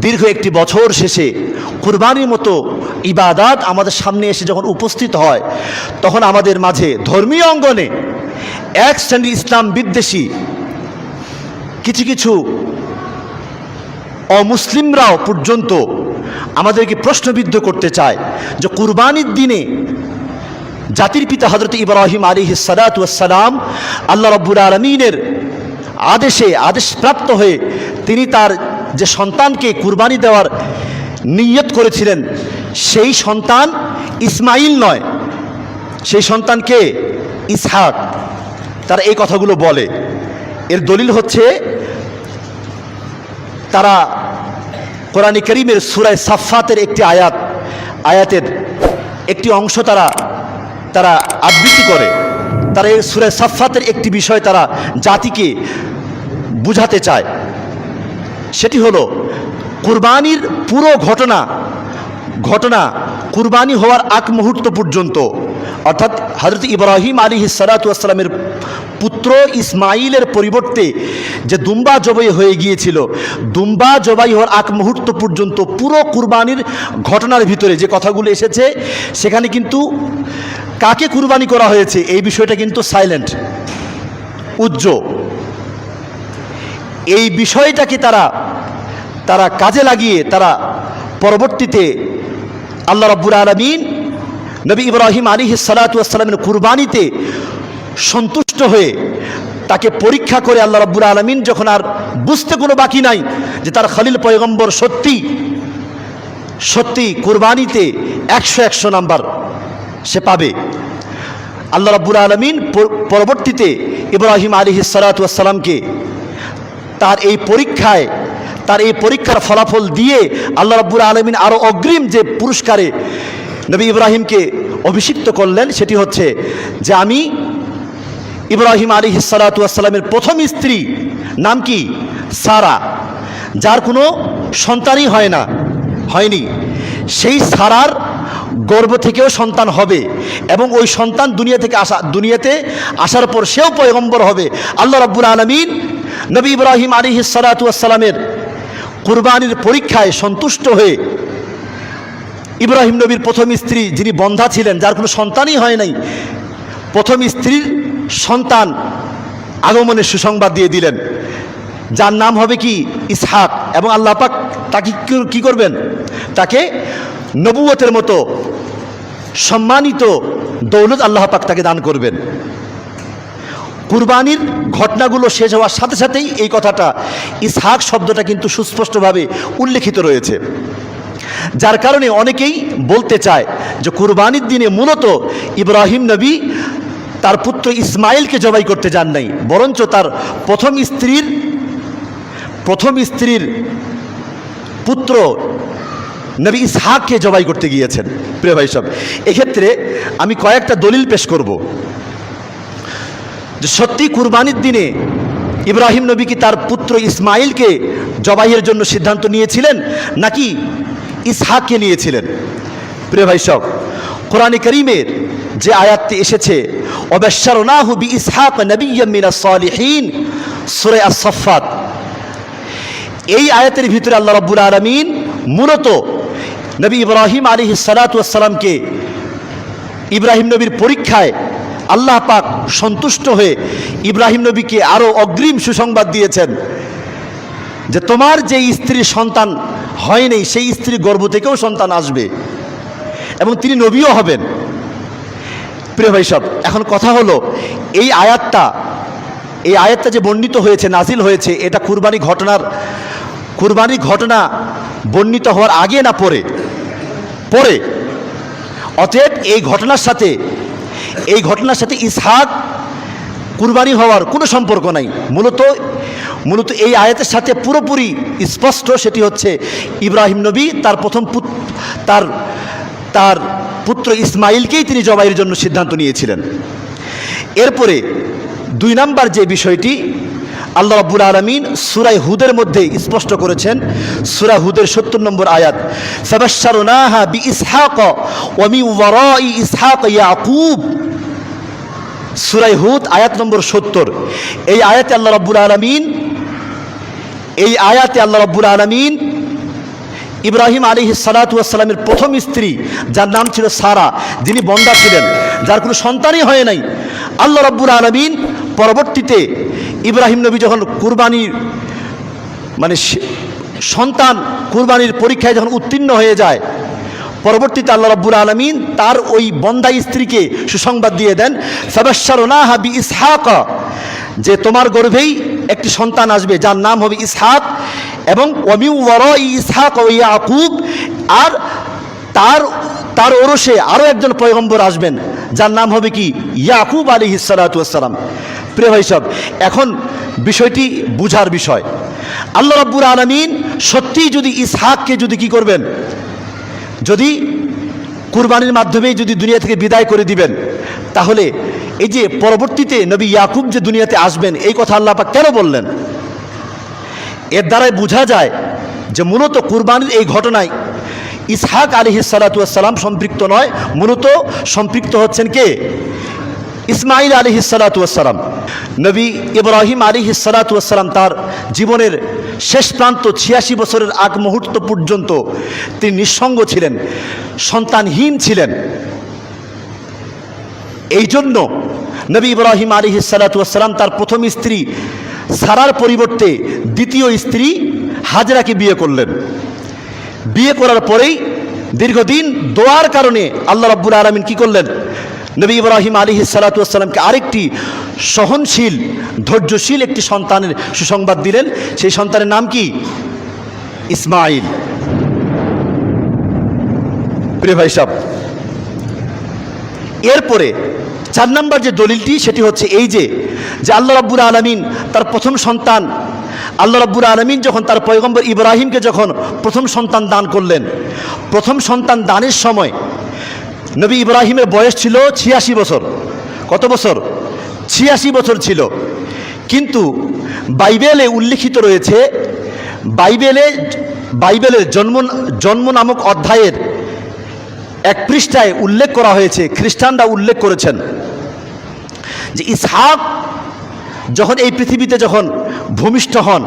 দীর্ঘ একটি বছর শেষে কুরবানির মতো ইবাদাত আমাদের সামনে এসে যখন উপস্থিত হয়, তখন আমাদের মাঝে ধর্মীয় অঙ্গনে এক শ্রেণির ইসলাম বিদ্বেষী কিছু কিছু অমুসলিমরাও পর্যন্ত আমাদেরকে প্রশ্নবিদ্ধ করতে চায় যে কুরবানির দিনে জাতির পিতা হজরত ইব্রাহিম আলী সালাতাম আল্লাহ রব্বুল আলমিনের আদেশে আদেশপ্রাপ্ত হয়ে তিনি তার যে সন্তানকে কুরবানি দেওয়ার নিয়ত করেছিলেন, সেই সন্তান ইসমাইল নয়, সেই সন্তানকে ইসহাক। তারা এই কথাগুলো বলে। এর দলিল হচ্ছে, তারা কোরআন করিমের সুরায় সাফাতের একটি আয়াত, আয়াতের একটি অংশ তারা তারা আবৃত্তি করে। তারা এই সুরায় সাফাতের একটি বিষয় তারা জাতিকে বুঝাতে চায়। সেটি হলো, কুরবানির পুরো ঘটনা ঘটনা কুরবানি হওয়ার আগ মুহূর্ত পর্যন্ত, অর্থাৎ হজরত ইব্রাহিম আলী সালাতামের পুত্র ইসমাইলের পরিবর্তে যে দুম্বা জবাই হয়ে গিয়েছিল, দুম্বা জবাই হওয়ার আগ মুহূর্ত পর্যন্ত পুরো কুরবানির ঘটনার ভিতরে যে কথাগুলো এসেছে, সেখানে কিন্তু কাকে কুরবানি করা হয়েছে, এই বিষয়টা কিন্তু সাইলেন্ট উজ্জ এই বিষয়টাকে তারা তারা কাজে লাগিয়ে তারা পরবর্তীতে আল্লাহ রব্বুল আলমিন নবী ইব্রাহিম আলী সালাতামের কুরবানিতে সন্তুষ্ট হয়ে তাকে পরীক্ষা করে আল্লাহ রব্বুল আলমিন যখন আর বুঝতে কোনো বাকি নাই যে তার খলিল পয়গম্বর সত্যি সত্যি কুরবানিতে একশো একশো নাম্বার সে পাবে। আল্লাহ রব্বুল আলমিন পরবর্তীতে ইব্রাহিম আলী সালাতামকে তার এই পরীক্ষায়, তার এই পরীক্ষার ফলাফল দিয়ে আল্লাহ রব্বুল আলমিন আরও অগ্রিম যে পুরস্কারে নবী ইব্রাহিমকে অভিষিক্ত করলেন, সেটি হচ্ছে যে আমি ইব্রাহিম আলী সালাতামের প্রথম স্ত্রী, নাম কি? সারা। যার কোনো সন্তানই হয় না, হয়নি। সেই সারার গর্ব থেকেও সন্তান হবে এবং ওই সন্তান দুনিয়া থেকে আসা, দুনিয়াতে আসার পর সেও পয়গম্বর হবে। আল্লাহ রব্বুল আলমিন নবী ইব্রাহিম আলী সালাতামের কুরবানির পরীক্ষায় সন্তুষ্ট হয়ে ইব্রাহিম নবীর প্রথম স্ত্রী যিনি বন্ধা ছিলেন, যার কোনো সন্তানই হয় নাই, প্রথম স্ত্রীর সন্তান আগমনের সুসংবাদ দিয়ে দিলেন। যার নাম হবে কি? ইসহাক। এবং আল্লাহ পাক তাকে কি করবেন? তাকে নবুয়তের মতো সম্মানিত দৌলত আল্লাহ পাক তাকে দান করবেন। কুরবানির ঘটনাগুলো শেষ হওয়ার সাথে সাথেই এই কথাটা, ইসহাক শব্দটা কিন্তু সুস্পষ্টভাবে উল্লেখিত রয়েছে। যার কারণে অনেকেই বলতে চায় যে কুরবানির দিনে মূলত ইব্রাহিম নবী তার পুত্র ইসমাইলকে জবাই করতে যান নাই, বরঞ্চ তার প্রথম স্ত্রীর প্রথম স্ত্রীর পুত্র নবী ইসহাককে জবাই করতে গিয়েছেন। প্রিয় ভাই সব এক্ষেত্রে আমি কয়েকটা দলিল পেশ করব। যে সত্যি কুরবানির দিনে ইব্রাহিম নবী কি তার পুত্র ইসমাইলকে জবাইয়ের জন্য সিদ্ধান্ত নিয়েছিলেন নাকি ইসহাককে নিয়েছিলেন? প্রিয় ভাই সব, কোরআনে করিমের যে আয়াতটি এসেছে অবেশ্বর নাহু বি ইসহাক নবীমিনা সুরে আসফাত এই আয়াতের ভিতরে আল্লাহ রব্বুল আলমিন মূলত নবী ইব্রাহিম আলী সালাতামকে ইব্রাহিম নবীর পরীক্ষায় আল্লাহ পাক সন্তুষ্ট হয়ে ইব্রাহিম নবীকে আরও অগ্রিম সুসংবাদ দিয়েছেন যে তোমার যে স্ত্রী সন্তান হয়নি, সেই স্ত্রীর গর্ভ থেকেও সন্তান আসবে এবং তিনি নবীও হবেন। প্রিয় ভাই সব, এখন কথা হলো, এই আয়াতটা এই আয়াতটা যে বর্ণিত হয়েছে, নাজিল হয়েছে, এটা কুরবানি ঘটনার, কুরবানি ঘটনা বর্ণিত হওয়ার আগে না পরে? পরে। অতএব এই ঘটনার সাথে এই ঘটনার সাথে ইসহাক কুরবানি হওয়ার কোনো সম্পর্ক নাই। মূলত মূলত এই আয়াতের সাথে পুরোপুরি স্পষ্ট সেটি হচ্ছে ইব্রাহিম নবী তার প্রথম তার তার পুত্র ইসমাইলকেই তিনি জবাইয়ের জন্য সিদ্ধান্ত নিয়েছিলেন। এরপরে দুই নাম্বার যে বিষয়টি আল্লাহ রাব্বুল আলমিন সুরাই হুদের মধ্যে স্পষ্ট করেছেন, সুরা হুদের সত্তর নম্বর আয়াত সাবাশারুনাহা বি ইসহাক ওমি ওয়ারাই ইসহাক ইয়াকুব। সুরাই হুদ আয়াত নম্বর সত্তর। এই আয়াতে আল্লাহ রাব্বুল আলমিন, এই আয়াতে আল্লাহ রাব্বুল আলমিন ইব্রাহিম আলী সালাতামের প্রথম স্ত্রী, যার নাম ছিল সারা, যিনি বন্দা ছিলেন, যার কোনো সন্তানই হয় নাই। আল্লাহ রব্বুর আলমিন পরবর্তীতে ইব্রাহিম নবী যখন কুরবানির মানে সন্তান কুরবানির পরীক্ষায় যখন উত্তীর্ণ হয়ে যায়, পরবর্তীতে আল্লাহ রব্বুল আলমিন তার ওই বন্দা স্ত্রীকে সুসংবাদ দিয়ে দেন সাবাসারনা হাবি ইসহাক যে তোমার গর্ভেই একটি সন্তান আসবে, যার নাম হবে ইসহাক, এবং অমিউ ওয়ার ইসহাক ও ইয়াকুব, আর তার তার ওরসে আরও একজন পয়গম্বর আসবেন, যার নাম হবে কি? ইয়াকুব আলী হিসালাতাম প্রিয় ভাই সব এখন বিষয়টি বুঝার বিষয়। আল্লাহ রাব্বুর আলমিন সত্যিই যদি ইসহাককে যদি কি করবেন? যদি কুরবানির মাধ্যমেই যদি দুনিয়া থেকে বিদায় করে দিবেন, তাহলে এই যে পরবর্তীতে নবী ইয়াকুব যে দুনিয়াতে আসবেন, এই কথা আল্লাহ পাক কেন বললেন? এর দ্বারাই বোঝা যায় যে মূলত কুরবানির এই ঘটনায় ইসহাক আলী সালাতাম সম্পৃক্ত নয়, মূলত সম্পৃক্ত হচ্ছেন কে? ইসমাইল আলী সালাতাম নবী ইব্রাহিম আলী সালাতাম তার জীবনের শেষ প্রান্ত ছিয়াশি বছরের আগ মুহূর্ত পর্যন্ত তিনি নিঃসঙ্গ ছিলেন, সন্তানহীন ছিলেন। এই জন্য নবী ইব্রাহিম আলী সালাতাম তার প্রথম স্ত্রী সারার পরিবর্তে দ্বিতীয় স্ত্রী হাজরাকে বিয়ে করলেন। বিয়ে করার পরেই দীর্ঘদিন দোয়ার কারণে আল্লাহ রাব্বুল আলমিন কী করলেন? নবী ইব্রাহিম আলী সালাতামকে আরেকটি সহনশীল, ধৈর্যশীল একটি সন্তানের সুসংবাদ দিলেন। সেই সন্তানের নাম কি? ইসমাইল। প্রিয় ভাই সাহ এরপরে চার নম্বর যে দলিলটি, সেটি হচ্ছে এই যে যে আল্লাহ রাব্বুর আলমিন তার প্রথম সন্তান, আল্লাহ রাব্বুর আলমিন যখন তার পয়গম্বর ইব্রাহিমকে যখন প্রথম সন্তান দান করলেন, প্রথম সন্তান দানের সময় নবী ইব্রাহিমের বয়স ছিল ছিয়াশি বছর। কত বছর? ছিয়াশি বছর ছিল। কিন্তু বাইবেলে উল্লিখিত রয়েছে, বাইবেলে, বাইবেলের জন্ম জন্ম নামক অধ্যায়ের এক পৃষ্ঠায় উল্লেখ করা হয়েছে, খ্রিস্টানরা উল্লেখ করেছেন যে ইসহাক যখন এই পৃথিবীতে যখন ভূমিষ্ঠ হন,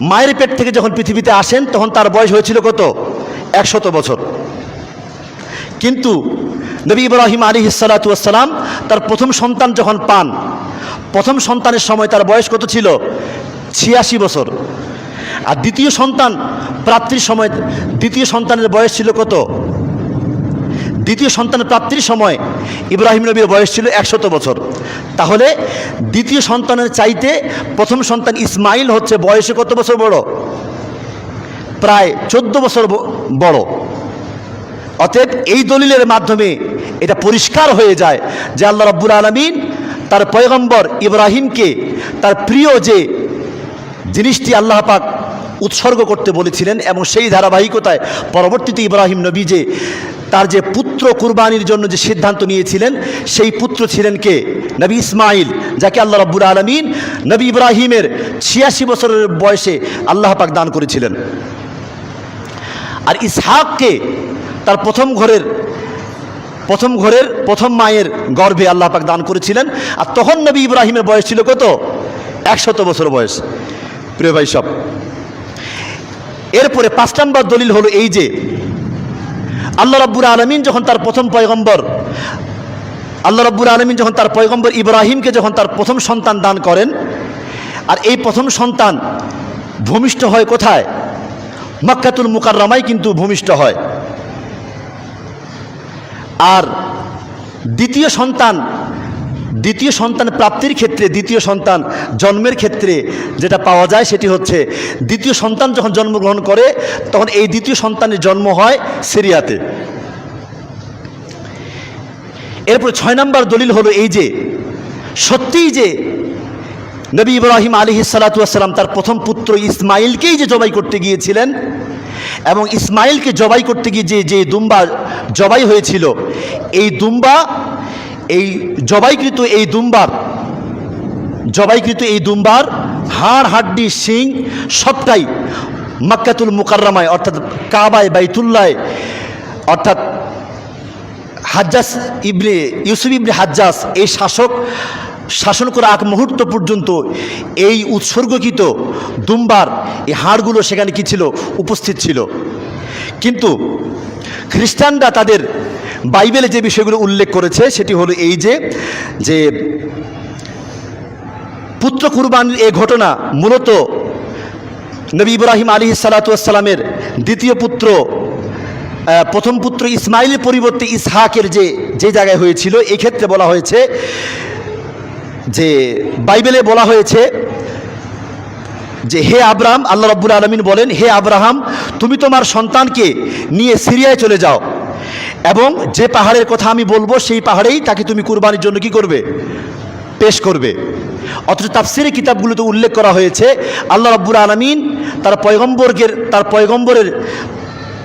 মায়ের পেট থেকে যখন পৃথিবীতে আসেন, তখন তার বয়স হয়েছিল কত? একশত বছর। কিন্তু নবী ইব্রাহিম আলী সালাতাম তার প্রথম সন্তান যখন পান, প্রথম সন্তানের সময় তার বয়স কত ছিল? ছিয়াশি বছর। আর দ্বিতীয় সন্তান প্রাপ্তির সময়, দ্বিতীয় সন্তানের বয়স ছিল কত? দ্বিতীয় সন্তানের প্রাপ্তির সময় ইব্রাহিম নবীর বয়স ছিল একশত বছর। তাহলে দ্বিতীয় সন্তানের চাইতে প্রথম সন্তান ইসমাইল হচ্ছে বয়সে কত বছর বড়? প্রায় চোদ্দ বছর বড়। অতএব এই দলিলের মাধ্যমে এটা পরিষ্কার হয়ে যায় যে আল্লাহ রাব্বুল আলমিন তার পয়গম্বর ইব্রাহিমকে তার প্রিয় যে জিনিসটি আল্লাহ পাক উৎসর্গ করতে বলেছিলেন এবং সেই ধারাবাহিকতায় পরবর্তীতে ইব্রাহিম নবী যে তার যে পুত্র কুরবানির জন্য যে সিদ্ধান্ত নিয়েছিলেন, সেই পুত্র ছিলেন কে? নবী ইসমাইল, যাকে আল্লাহ রব্বুর আলমিন নবী ইব্রাহিমের ছিয়াশি বছরের বয়সে আল্লাহ পাক দান করেছিলেন। আর ইসহাককে তার প্রথম ঘরের প্রথম ঘরের প্রথম মায়ের গর্ভে আল্লাহ পাক দান করেছিলেন। আর তখন নবী ইব্রাহিমের বয়স ছিল কত? একশত বছর বয়স। প্রিয় ভাই সব এরপরে পাঁচ নম্বর দলিল হলো এই যে, আল্লাহ রব্বুর আলমিন যখন তার প্রথম পয়গম্বর, আল্লাহ রব্বুর আলমিন যখন তার পয়গম্বর ইব্রাহিমকে যখন তার প্রথম সন্তান দান করেন, আর এই প্রথম সন্তান ভূমিষ্ঠ হয় কোথায়? মক্কাতুল মুকাররমাই কিন্তু ভূমিষ্ঠ হয়। আর দ্বিতীয় সন্তান দ্বিতীয় সন্তান প্রাপ্তির ক্ষেত্রে, দ্বিতীয় সন্তান জন্মের ক্ষেত্রে যেটা পাওয়া যায় সেটি হচ্ছে, দ্বিতীয় সন্তান যখন জন্মগ্রহণ করে, তখন এই দ্বিতীয় সন্তানের জন্ম হয় সিরিয়াতে। এরপর ছয় নম্বর দলিল হলো এই যে, সত্যিই যে নবী ইব্রাহিম আলী সালাতাম তার প্রথম পুত্র ইসমাইলকেই যে জবাই করতে গিয়েছিলেন এবং ইসমাইলকে জবাই করতে গিয়ে যে যে দুম্বা জবাই হয়েছিল, এই দুম্বা এই জবাইকৃত এই দুম্বার, জবাইকৃত এই দুম্বার, হাড়, হাড্ডি, শিং, সবটাই মাক্কাতুল মুকাররামায়, অর্থাৎ কাবায়, বাইতুল্লায়, অর্থাৎ হাজ্জাস ইবনে, ইউসুফ ইবনে হাজ্জাস এই শাসক, শাসন করা আগ মুহূর্ত পর্যন্ত এই উৎসর্গকৃত দুম্বার, এই হাড়গুলো সেখানে কি ছিল? উপস্থিত ছিল। কিন্তু খ্রিস্টানরা তাদের বাইবেলে যে বিষয়গুলো উল্লেখ করেছে, সেটি হলো এই যে যে পুত্র কুরবানির এই ঘটনা মূলত নবী ইব্রাহিম আলী সালাতামের দ্বিতীয় পুত্র প্রথম পুত্র ইসমাইলের পরিবর্তে ইসহাকের যে যে জায়গায় হয়েছিল এক্ষেত্রে বলা হয়েছে যে, বাইবেলে বলা হয়েছে যে, হে আব্রাহাম আল্লাহ রব্বুল আলমিন বলেন, হে আব্রাহাম, তুমি তোমার সন্তানকে নিয়ে সিরিয়ায় চলে যাও। এবং যে পাহাড়ের কথা আমি বলব, সেই পাহাড়েই তাকে তুমি কুরবানির জন্য কি করবে? পেশ করবে। অথচ তাফসিরে কিতাবগুলোতে উল্লেখ করা হয়েছে, আল্লাহ রব্বুল আলমিন তার পয়গম্বরকে তার পয়গম্বরের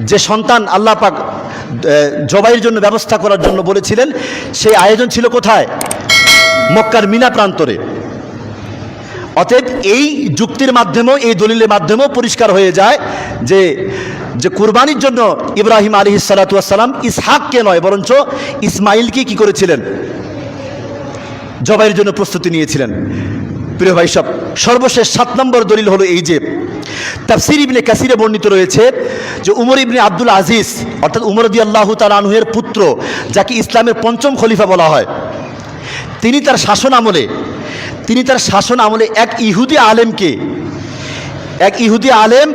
যে সন্তান আল্লাহ পাক জবাইয়ের জন্য ব্যবস্থা করার জন্য বলেছিলেন, সেই আয়োজন ছিল কোথায়? মক্কার মিনা প্রান্তরে। অতএব এই যুক্তির মাধ্যমেও, এই দলিলের মাধ্যমেও পরিষ্কার হয়ে যায় যে যে কুরবানির জন্য ইব্রাহিম আলী সালাতাম ইসহাককে নয়, বরঞ্চ ইসমাইলকে কি করেছিলেন? জবাইয়ের জন্য প্রস্তুতি নিয়েছিলেন। প্রিয় ভাই সব, সর্বশেষ সাত নম্বর দলিল হলো এই যে, তাফসির ইবনে কাসিরে বর্ণিত রয়েছে যে উমর ইবনে আব্দুল আজিজ, অর্থাৎ উমর দি আল্লাহ তালানহের পুত্র, যাকে ইসলামের পঞ্চম খলিফা বলা হয়, তিনি তার শাসন আমলে তিনি তার শাসন আমলে এক ইহুদি আলেমকে, এক ইহুদি আলেম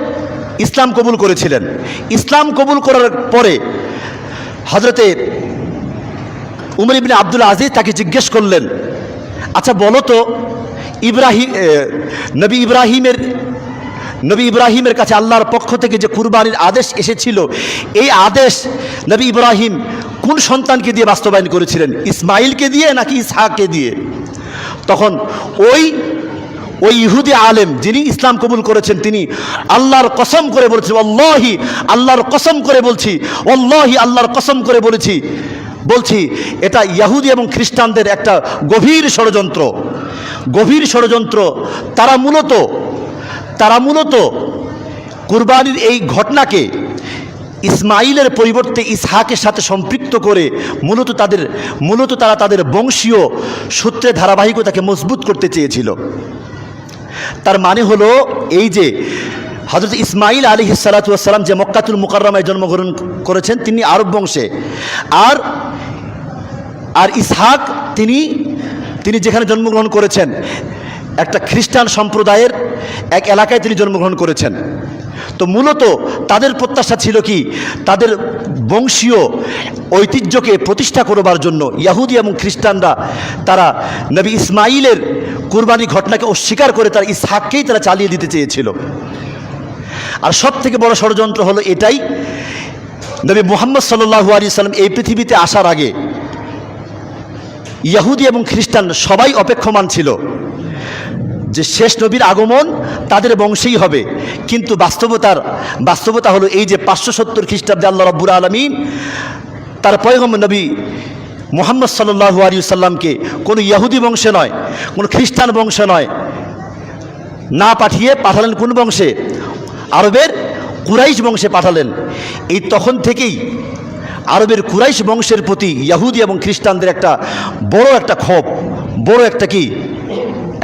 ইসলাম কবুল করেছিলেন। ইসলাম কবুল করার পরে হজরতে উমর ইবনে আব্দুল আজিজ তাকে জিজ্ঞেস করলেন আচ্ছা বলো তো ইব্রাহিম নবী ইব্রাহিমের নবী ইব্রাহিমের কাছে আল্লাহর পক্ষ থেকে যে কুরবানির আদেশ এসেছিল, এই আদেশ নবী ইব্রাহিম কোন সন্তানকে দিয়ে বাস্তবায়ন করেছিলেন? ইসমাইলকে দিয়ে নাকি ইসহাককে দিয়ে? তখন ওই ওই ইহুদি আলেম যিনি ইসলাম কবুল করেছেন, তিনি আল্লাহর কসম করে বলেছেন অল্লাহি আল্লাহর কসম করে বলছি অল্লাহি আল্লাহর কসম করে বলেছি। বলছি, এটা ইয়াহুদি এবং খ্রিস্টানদের একটা গভীর ষড়যন্ত্র। গভীর ষড়যন্ত্র। তারা মূলত তারা মূলত কুরবানির এই ঘটনাকে ইসমাইলের পরিবর্তে ইসহাকের সাথে সম্পৃক্ত করে মূলত তাদের, মূলত তারা তাদের বংশীয় সূত্রে, ধারাবাহিকতাকে মজবুত করতে চেয়েছিল। তার মানে হলো এই যে হজরত ইসমাইল আলী সালাতাম যে মক্কাতুল মুকাররমায় জন্মগ্রহণ করেছেন, তিনি আরব বংশে। আর আর ইসহাক তিনি তিনি যেখানে জন্মগ্রহণ করেছেন, একটা খ্রিস্টান সম্প্রদায়ের এক এলাকায় তিনি জন্মগ্রহণ করেছেন। তো মূলত তাদের প্রত্যাশা ছিল কি? তাদের বংশীয় ঐতিহ্যকে প্রতিষ্ঠা করবার জন্য ইয়াহুদি এবং খ্রিস্টানরা তারা নবী ইসমাইলের কুরবানি ঘটনাকে অস্বীকার করে তার ইসহাককেই তারা চালিয়ে দিতে চেয়েছিল। আর সব থেকে বড় ষড়যন্ত্র হলো এটাই, নবী মোহাম্মদ সাল্লু আলী সাল্লাম এই পৃথিবীতে আসার আগে ইয়াহুদি এবং খ্রিস্টান সবাই অপেক্ষমান ছিল। যে শেষ নবীর আগমন তাদের বংশেই হবে। কিন্তু বাস্তবতার, বাস্তবতা হলো এই যে পাঁচশো সত্তর খ্রিস্টাব্দে আল্লাহ রব্বুর আলমিন তার পয়গম নবী মোহাম্মদ সাল্লু আলী সাল্লামকে কোনো ইয়াহুদি বংশে নয়, কোনো খ্রিস্টান বংশে নয়, না পাঠিয়ে পাঠালেন কোন বংশে? আরবের কুরাইশ বংশে পাঠালেন। এই তখন থেকেই আরবের কুরাইশ বংশের প্রতি ইয়াহুদি এবং খ্রিস্টানদের একটা বড় একটা ক্ষোভ, বড় একটা কি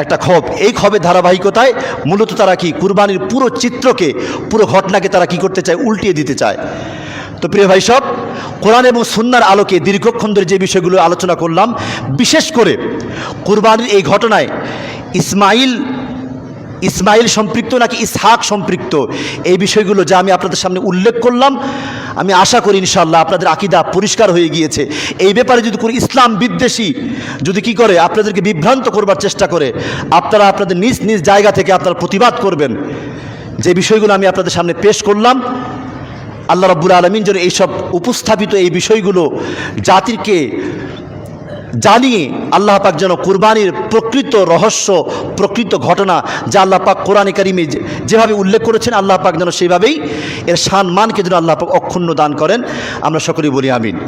একটা ক্ষোভ। এই ক্ষোভের ধারাবাহিকতায় মূলত তারা কি কুরবানির পুরো চিত্রকে, পুরো ঘটনাকে তারা কি করতে চায়, উল্টিয়ে দিতে চায়। তো প্রিয় ভাই সব, কোরআন এবং সুন্নার আলোকে দীর্ঘক্ষণ ধরে যে বিষয়গুলো আলোচনা করলাম, বিশেষ করে কুরবানির এই ঘটনায় ইসমাইল ইসমাইল সম্পৃক্ত নাকি ইসহাক সম্পৃক্ত? এই বিষয়গুলো যা আমি আপনাদের সামনে উল্লেখ করলাম, আমি আশা করি ইনশাল্লাহ আপনাদের আকিদা পরিষ্কার হয়ে গিয়েছে। এই ব্যাপারে যদি কোনো ইসলাম বিদ্বেষী যদি কি করে, আপনাদেরকে বিভ্রান্ত করবার চেষ্টা করে, আপনারা আপনাদের নিজ নিজ জায়গা থেকে আপনারা প্রতিবাদ করবেন। যে বিষয়গুলো আমি আপনাদের সামনে পেশ করলাম, আল্লাহ রব্বুল আলমিন যেন এইসব উপস্থাপিত এই বিষয়গুলো জাতিকে জানিয়ে আল্লাহ পাক যেন কুরবানির প্রকৃত রহস্য, প্রকৃত ঘটনা যা আল্লাহ পাক কোরআনে কারিমে যেভাবে উল্লেখ করেছেন, আল্লাহ পাক যেন সেইভাবেই এর সম্মানকে যেন আল্লাহ পাক অক্ষুণ্ণ দান করেন। আমরা সকলেই বলি আমিন।